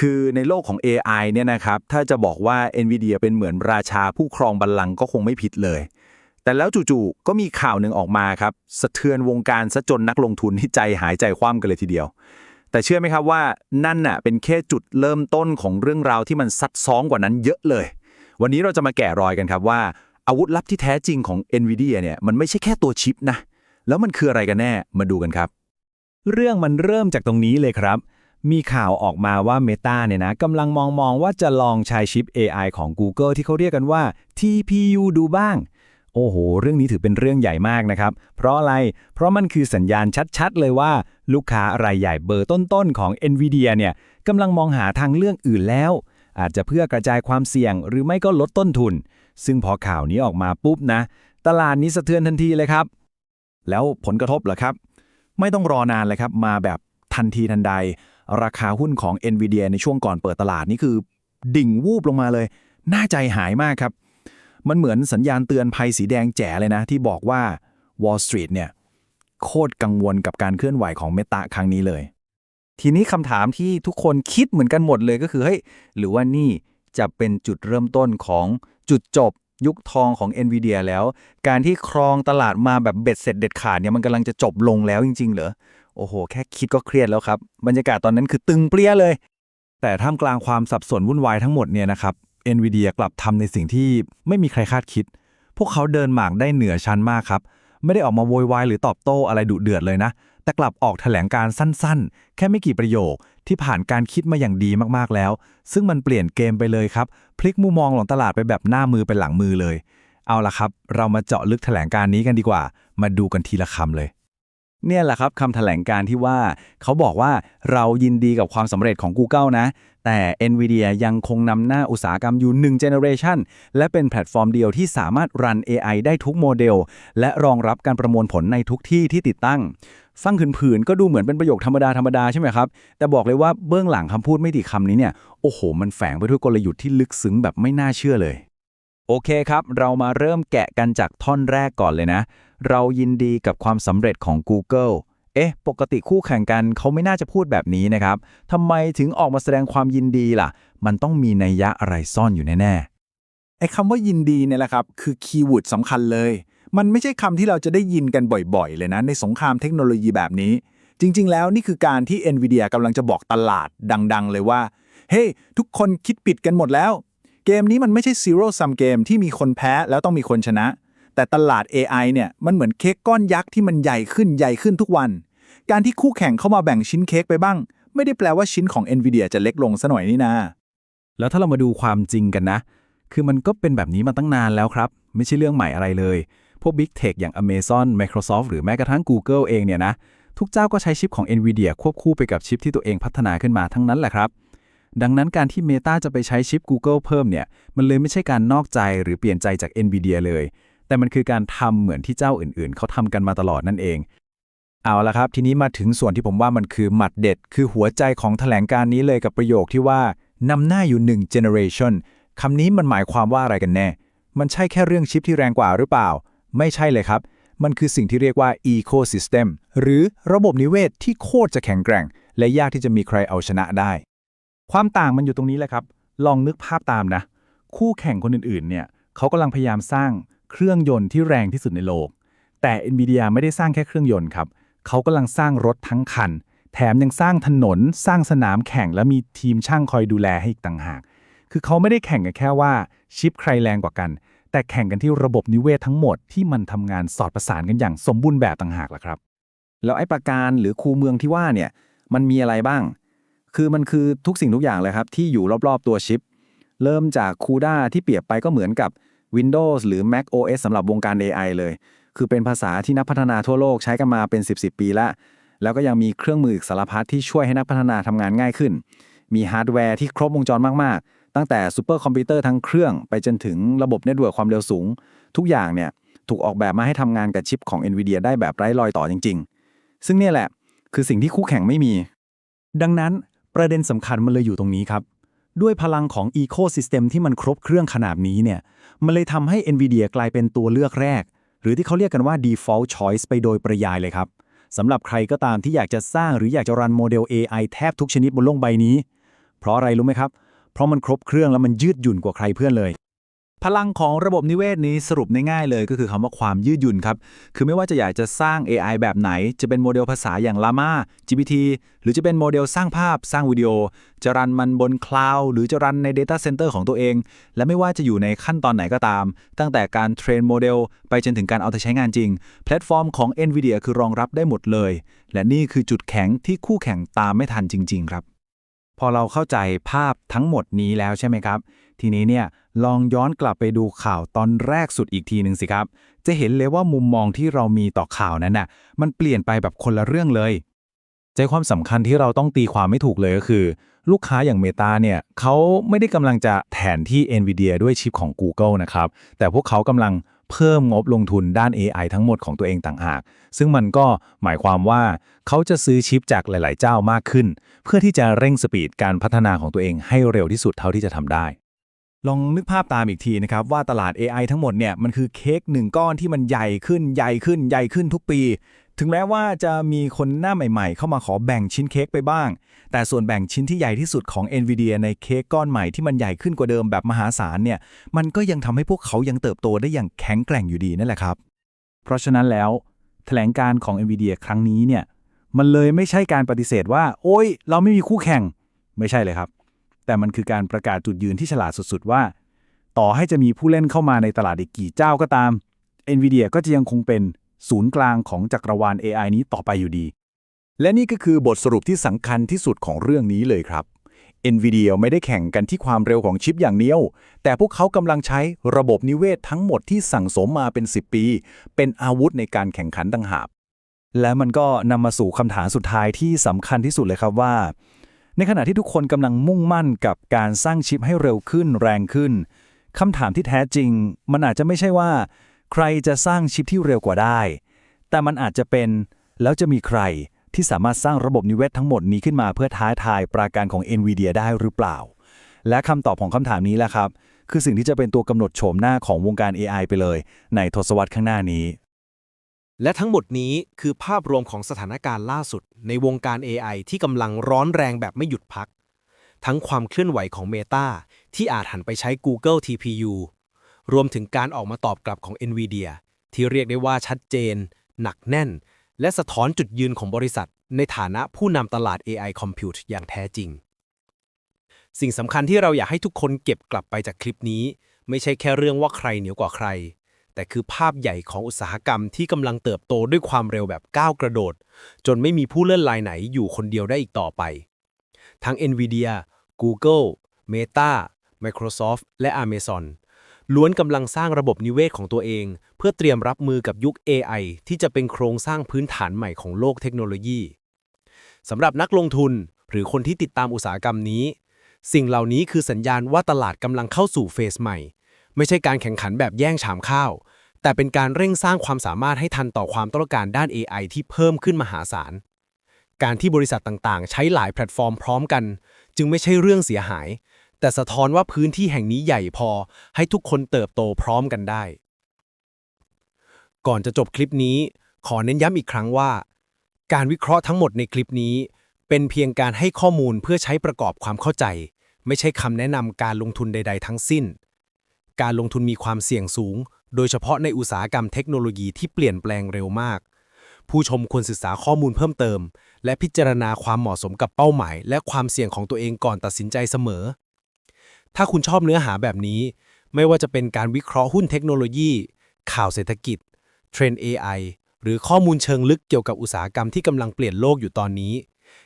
คือในโลกของ AI เนี่ยนะครับ ถ้าจะบอกว่า NVIDIA เป็นเหมือนราชาผู้ครองบัลลังก์ก็คงไม่ผิดเลย แต่แล้วจู่ๆ ก็มีข่าวหนึ่งออกมาครับ สะเทือนวงการซะจนนักลงทุนที่ใจหายใจคว่ำกันเลยทีเดียว แต่เชื่อไหมครับว่านั่นน่ะเป็นแค่จุดเริ่มต้นของเรื่องราวที่มันซับซ้อนกว่านั้นเยอะเลย วันนี้เราจะมาแกะรอยกันครับว่าอาวุธลับที่แท้จริงของ NVIDIA เนี่ยมันไม่ใช่แค่ตัวชิปนะ แล้วมันคืออะไรกันแน่ มาดูกันครับ เรื่องมันเริ่มจากตรงนี้เลยครับ มีข่าวออกมาว่า Meta เนี่ยนะกำลังมองมองว่าจะลองใช้ชิป AI ของ Google ที่เขาเรียกกันว่า TPU ดูบ้าง โอ้โห เรื่องนี้ถือเป็นเรื่องใหญ่มากนะครับ เพราะอะไร เพราะมันคือสัญญาณชัดๆ เลยว่า ลูกค้ารายใหญ่เบอร์ต้นๆ ของ NVIDIA เนี่ยกำลังมองหาทางเลือกอื่นแล้ว อาจจะเพื่อกระจายความเสี่ยงหรือไม่ก็ลดต้นทุน ซึ่งพอข่าวนี้ออกมาปุ๊บนะ ตลาดนี้สะเทือนทันทีเลยครับ แล้วผลกระทบเหรอครับ ไม่ต้องรอนานเลยครับ มาแบบทันทีทันใด ราคาหุ้นของ NVIDIA ในช่วงก่อนเปิดตลาดนี่คือ ดิ่งวูบลงมาเลย น่าใจหายมากครับ มันเหมือนสัญญาณเตือนภัยสีแดงแจ๋เลยนะ ที่บอกว่า Wall Street เนี่ยโคตรกังวลกับการเคลื่อนไหวของ Meta ครั้งนี้เลย ทีนี้คำถามที่ทุกคนคิดเหมือนกันหมดเลยก็คือเฮ้ยหรือว่านี่จะเป็นจุดเริ่มต้นของจุดจบยุคทองของ NVIDIA แล้ว การที่ครองตลาดมาแบบเบ็ดเสร็จเด็ดขาดเนี่ยมันกำลังจะจบลงแล้วจริง ๆ เหรอ โอ้โห แค่คิดก็เครียดแล้วครับ บรรยากาศตอนนั้นคือตึงเปรี้ยเลย แต่ท่ามกลางความสับสนวุ่นวายทั้งหมดเนี่ยนะครับ NVIDIA กลับทำในสิ่งที่ไม่มีใครคาดคิด พวกเขาเดินหมากได้เหนือชั้นมากครับ ไม่ได้ออกมาโวยวายหรือตอบโต้อะไรดุเดือดเลยนะ แต่กลับออกแถลงการสั้นๆ แค่ไม่กี่ประโยคที่ผ่านการคิดมาอย่างดีมากๆแล้ว ซึ่งมันเปลี่ยนเกมไปเลยครับ พลิกมุมมองของตลาดไปแบบหน้ามือเป็นหลังมือเลย เอาละครับ เรามาเจาะลึกแถลงการนี้กันดีกว่า มาดูกันทีละคำเลย เนี่ยแหละครับคำแถลงการที่ว่า เขาบอกว่าเรายินดีกับความสำเร็จของ Google นะ แต่ NVIDIA ยังคงนำหน้าอุตสาหกรรมอยู่1 generation และเป็นแพลตฟอร์มเดียวที่สามารถรัน AI ได้ทุกโมเดล และรองรับการประมวลผลในทุกที่ที่ติดตั้ง ฟังขืนๆก็ดูเหมือนเป็นประโยคธรรมดา ธรรมดาใช่ไหมครับ แต่บอกเลยว่าเบื้องหลังคำพูดไม่กี่คำนี้เนี่ย โอ้โห มันแฝงไปด้วยกลยุทธ์ที่ลึกซึ้งแบบไม่น่าเชื่อเลย โอเคครับ เรามาเริ่มแกะกันจากท่อนแรกก่อนเลยนะ เรายินดีกับความสำเร็จของ Google เอ๊ะ ปกติคู่แข่งกันเขาไม่น่าจะพูดแบบนี้นะครับทำไมถึงออกมาแสดงความยินดีล่ะ มันต้องมีนัยยะอะไรซ่อนอยู่แน่ไอ้คำว่ายินดีเนี่ยแหละครับ คือคีย์เวิร์ดสำคัญเลย มันไม่ใช่คำที่เราจะได้ยินกันบ่อยๆ เลยนะ ในสงครามเทคโนโลยีแบบนี้ จริง ๆ แล้วนี่คือการที่ NVIDIA กำลังจะบอกตลาดดัง ๆ เลยว่า เฮ้ hey, ทุกคนคิดปิดกันหมดแล้ว เกมนี้มันไม่ใช่ zero sum เกมที่มีคนแพ้แล้วต้องมีคนชนะ แต่ตลาด AI เนี่ยมันเหมือนเค้กก้อนยักษ์ที่มันใหญ่ขึ้นใหญ่ขึ้นทุกวัน การที่คู่แข่งเข้ามาแบ่งชิ้นเค้กไปบ้าง ไม่ได้แปลว่าชิ้นของ NVIDIA จะเล็กลงซะหน่อยนี่นาแล้วถ้าเรามาดูความจริงกันนะ คือมันก็เป็นแบบนี้มาตั้งนานแล้วครับ ไม่ใช่เรื่องใหม่อะไรเลย พวก Big Tech อย่าง Amazon Microsoft หรือแม้กระทั่ง Google เองเนี่ยนะ ทุกเจ้าก็ใช้ชิปของ NVIDIA ควบคู่ไปกับชิปที่ตัวเองพัฒนาขึ้นมาทั้งนั้นแหละครับ ดังนั้นการที่ Meta จะไปใช้ชิป Google เพิ่มเนี่ย มันเลยไม่ใช่การนอกใจหรือเปลี่ยนใจจาก NVIDIA เลย แต่มันคือการทำเหมือนที่เจ้าอื่นๆ เขาทำกันมาตลอดนั่นเอง เอาละครับ ทีนี้มาถึงส่วนที่ผมว่ามันคือหมัดเด็ด คือหัวใจของแถลงการนี้เลยกับประโยคที่ว่านำหน้าอยู่1 generation คำนี้มันหมายความว่าอะไรกันแน่ มันใช่แค่เรื่องชิปที่แรงกว่าหรือเปล่า ไม่ใช่เลยครับ มันคือสิ่งที่เรียกว่า ecosystem หรือระบบนิเวศที่โคตรจะแข็งแกร่ง และยากที่จะมีใครเอาชนะได้ ความต่างมันอยู่ตรงนี้แหละครับ ลองนึกภาพตามนะ คู่แข่งคนอื่นๆ เนี่ยเขากำลังพยายามสร้าง เครื่องยนต์ที่แรงที่สุดในโลก แต่ NVIDIA ไม่ได้สร้างแค่เครื่องยนต์ครับ เขากำลังสร้างรถทั้งคัน แถมยังสร้างถนน สร้างสนามแข่ง และมีทีมช่างคอยดูแลให้อีกต่างหาก คือเขาไม่ได้แข่งกันแค่ว่าชิปใครแรงกว่ากัน แต่แข่งกันที่ระบบนิเวศทั้งหมดที่มันทำงานสอดประสานกันอย่างสมบูรณ์แบบต่างหากล่ะครับ แล้วไอ้ประการหรือคูเมืองที่ว่าเนี่ย มันมีอะไรบ้าง คือมันคือทุกสิ่งทุกอย่างเลยครับที่อยู่รอบๆตัวชิป เริ่มจาก CUDA ที่เปรียบไปก็เหมือนกับ Windows หรือ Mac OS สำหรับวงการ AI เลย คือเป็นภาษาที่นักพัฒนาทั่วโลกใช้กันมาเป็น 10 10 ปีล้วแล้วก็ยังมีเครื่องมืออีกสารพัดที่ช่วยให้นักพัฒนาทำงานง่ายขึ้น มีฮาร์ดแวร์ที่ครบวงจรมาก ๆ ตั้งแต่ซูเปอร์คอมพิวเตอร์ทั้งเครื่อง ไปจนถึงระบบเน็ตเวิร์กความเร็วสูง ทุกอย่างเนี่ยถูกออกแบบมาให้ทำงานกับชิปของ NVIDIA ได้แบบไร้รอยต่อจริง ๆ ซึ่งเนี่ยแหละคือสิ่งที่คู่แข่งไม่มี ดังนั้นประเด็นสำคัญมันเลยอยู่ตรงนี้ครับ ด้วยพลังของ Ecosystem ที่มันครบเครื่องขนาดนี้เนี่ย มันเลยทำให้ NVIDIA กลายเป็นตัวเลือกแรก หรือที่เขาเรียกกันว่า default choice ไปโดยประยายเลยครับสำหรับใครก็ตามที่อยากจะสร้างหรืออยากจะรันโมเดล AI แทบทุกชนิดบนโลกใบนี้ เพราะอะไรรู้ไหมครับ เพราะมันครบเครื่องแล้วมันยืดหยุ่นกว่าใครเพื่อนเลย พลังของระบบนิเวศนี้สรุปง่ายๆเลยก็คือคำว่าความยืดหยุ่นครับ คือไม่ว่าจะอยากจะสร้าง AI แบบไหน จะเป็นโมเดลภาษาอย่าง Llama GPT หรือจะเป็นโมเดลสร้างภาพ สร้างวิดีโอ จะรันมันบนคลาวด์หรือจะรันใน Data Center ของตัวเอง และไม่ว่าจะอยู่ในขั้นตอนไหนก็ตาม ตั้งแต่การเทรนโมเดลไปจนถึงการเอาไปใช้งานจริง แพลตฟอร์มของ NVIDIA คือรองรับได้หมดเลย และนี่คือจุดแข็งที่คู่แข่งตามไม่ทันจริง ๆ ครับ พอเราเข้าใจภาพทั้งหมดนี้แล้วใช่ไหมครับ ทีนี้เนี่ยลองย้อนกลับไปดูข่าวตอนแรกสุดอีกทีหนึ่งสิครับ จะเห็นเลยว่ามุมมองที่เรามีต่อข่าวนั้นน่ะมันเปลี่ยนไปแบบคนละเรื่องเลย ใจความสำคัญที่เราต้องตีความไม่ถูกเลยก็คือ ลูกค้าอย่าง Meta เนี่ยเขาไม่ได้กำลังจะแทนที่ NVIDIA ด้วยชิปของ Google นะครับ แต่พวกเขากำลัง เพิ่มงบลงทุนด้าน AI ทั้งหมดของตัวเองต่างหาก ซึ่งมันก็หมายความว่าเขาจะซื้อชิปจากหลาย ๆ เจ้ามากขึ้น เพื่อที่จะเร่งสปีดการพัฒนาของตัวเองให้เร็วที่สุดเท่าที่จะทำได้ ลองนึกภาพตามอีกทีนะครับ ว่าตลาด AI ทั้งหมดเนี่ยมันคือเค้กหนึ่งก้อนที่มันใหญ่ขึ้นใหญ่ขึ้นใหญ่ขึ้นทุกปี ถึงแม้ว่าจะมีคนหน้าใหม่ๆ เข้ามาขอแบ่งชิ้นเค้กไปบ้าง แต่ส่วนแบ่งชิ้นที่ใหญ่ที่สุดของ NVIDIA ในเค้กก้อนใหม่ที่มันใหญ่ขึ้นกว่าเดิมแบบมหาศาลเนี่ย มันก็ยังทำให้พวกเขายังเติบโตได้อย่างแข็งแกร่งอยู่ดีนั่นแหละครับ เพราะฉะนั้นแล้วแถลงการของ NVIDIA ครั้งนี้เนี่ยมันเลยไม่ใช่การปฏิเสธว่า โอ้ย เราไม่มีคู่แข่งไม่ใช่เลยครับ แต่มันคือการประกาศจุดยืนที่ฉลาดสุดๆว่า ต่อให้จะมีผู้เล่นเข้ามาในตลาดอีกกี่เจ้าก็ตาม NVIDIA ก็จะยังคงเป็น ศูนย์กลางของจักรวาล AI นี้ต่อไปอยู่ดี และนี่ก็คือบทสรุปที่สำคัญที่สุดของเรื่องนี้เลยครับ NVIDIA ไม่ได้แข่งกันที่ความเร็วของชิปอย่างเดียว แต่พวกเขากำลังใช้ระบบนิเวศทั้งหมดที่สั่งสมมาเป็น 10 ปี เป็นอาวุธในการแข่งขันต่างหากและมันก็นำมาสู่คำถามสุดท้ายที่สำคัญที่สุดเลยครับว่า ในขณะที่ทุกคนกำลังมุ่งมั่นกับการสร้างชิปให้เร็วขึ้นแรงขึ้นคำถามที่แท้จริง มันอาจจะไม่ใช่ว่า ใครจะสร้างชิปที่เร็วกว่าได้ แต่มันอาจจะเป็น แล้วจะมีใครที่สามารถสร้างระบบนิเวศทั้งหมดนี้ขึ้นมาเพื่อท้าทายปราการของ NVIDIA ได้หรือเปล่า และคำตอบของคำถามนี้แหละครับ คือสิ่งที่จะเป็นตัวกำหนดโฉมหน้าของวงการ AI ไปเลย ในทศวรรษข้างหน้านี้ และทั้งหมดนี้คือภาพรวมของสถานการณ์ล่าสุด ในวงการ AI ที่กำลังร้อนแรงแบบไม่หยุดพัก ทั้งความเคลื่อนไหวของ Meta ที่อาจหันไปใช้ Google TPU รวมถึงการออกมาตอบกลับของ NVIDIA ที่เรียกได้ว่าชัดเจน หนักแน่น และสะท้อนจุดยืนของบริษัท ในฐานะผู้นำตลาด AI Compute อย่างแท้จริง สิ่งสำคัญที่เราอยากให้ทุกคนเก็บกลับไปจากคลิปนี้ ไม่ใช่แค่เรื่องว่าใครเหนือกว่าใคร แต่คือภาพใหญ่ของอุตสาหกรรมที่กำลังเติบโตด้วยความเร็วแบบก้าวกระโดด จนไม่มีผู้เล่นรายไหนอยู่คนเดียวได้อีกต่อไป ทั้ง NVIDIA Google Meta Microsoft และ Amazon ล้วนกำลังสร้างระบบนิเวศของตัวเอง เพื่อเตรียมรับมือกับยุค AI ที่จะเป็นโครงสร้างพื้นฐานใหม่ของโลกเทคโนโลยีสำหรับนักลงทุน หรือคนที่ติดตามอุตสาหกรรมนี้ สิ่งเหล่านี้คือสัญญาณว่าตลาดกำลังเข้าสู่เฟสใหม่ ไม่ใช่การแข่งขันแบบแย่งชามข้าว แต่เป็นการเร่งสร้างความสามารถให้ทันต่อความต้องการด้าน AI ที่เพิ่มขึ้นมหาศาลการที่บริษัทต่างๆ ใช้หลายแพลตฟอร์มพร้อมกัน จึงไม่ใช่เรื่องเสียหาย แต่สะท้อนว่าพื้นที่แห่งนี้ใหญ่พอ ให้ทุกคนเติบโตพร้อมกันได้ ก่อนจะจบคลิปนี้ ขอเน้นย้ำอีกครั้งว่า การวิเคราะห์ทั้งหมดในคลิปนี้ เป็นเพียงการให้ข้อมูลเพื่อใช้ประกอบความเข้าใจ ไม่ใช่คำแนะนำการลงทุนใด ๆ ทั้งสิ้น การลงทุนมีความเสี่ยงสูง โดยเฉพาะในอุตสาหกรรมเทคโนโลยีที่เปลี่ยนแปลงเร็วมาก ผู้ชมควรศึกษาข้อมูลเพิ่มเติม และพิจารณาความเหมาะสมกับเป้าหมาย และความเสี่ยงของตัวเองก่อนตัดสินใจเสมอ ถ้าคุณชอบเนื้อหาแบบนี้ ไม่ว่าจะเป็นการวิเคราะห์หุ้นเทคโนโลยี ข่าวเศรษฐกิจ เทรนด์ AI หรือข้อมูลเชิงลึกเกี่ยวกับอุตสาหกรรมที่กำลังเปลี่ยนโลกอยู่ตอนนี้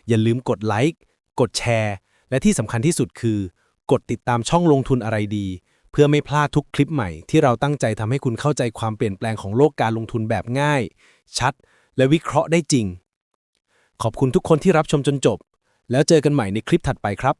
อย่าลืมกดไลค์กดแชร์ และที่สำคัญที่สุดคือ กดติดตามช่องลงทุนอะไรดี เพื่อไม่พลาดทุกคลิปใหม่ที่เราตั้งใจทำให้คุณเข้าใจความเปลี่ยนแปลงของโลกการลงทุนแบบง่าย ชัด และวิเคราะห์ได้จริง ขอบคุณทุกคนที่รับชมจนจบ แล้วเจอกันใหม่ในคลิปถัดไปครับ